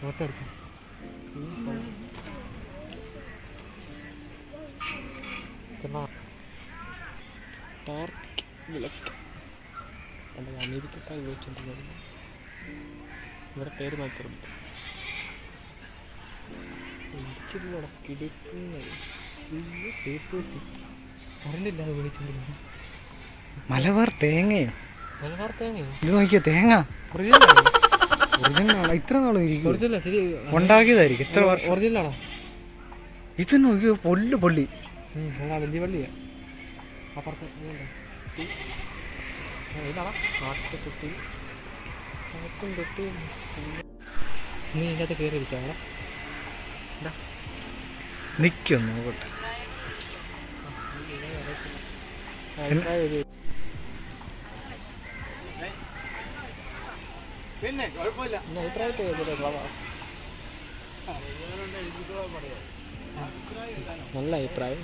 Photo Turk വിളക്ക്. അമേരിക്കക്കാർ ഉപയോഗിച്ചുകൊണ്ടിരുന്നത് ഇവിടെ പേര് കിടക്കുന്നത് കറണ്ടില്ല അത് ഉപയോഗിച്ചുകൊണ്ടിരുന്നത് മലബാർ തേങ്ങയോ? മലബാർ തേങ്ങയോ? ഇത് നോക്കിയോ തേങ്ങ. ഒറിജിനൽ ഇത്ര നാളും ഇരിക്കും ശരി. ഉണ്ടാക്കിയതായിരിക്കും. ഇത്ര വർഷം. ഒറിജിനലാണോ ഇത് നോക്കിയോ പൊല്ല് പൊള്ളി വലിയ പള്ളിയാ. അപ്പുറത്ത് ഇതുണ്ട്. ഈ, ആ, ഇതാടാ കാട്ട് തൊട്ടി. കാട്ടും തൊട്ടി. നീ ഇതിനകത്ത് കയറി ഇരിക്കാം അവിടെ. നിക്കും നോക്കട്ടെ അഭിപ്രായം ഒരു പിന്നെ കുഴപ്പമില്ല. നല്ല അഭിപ്രായം.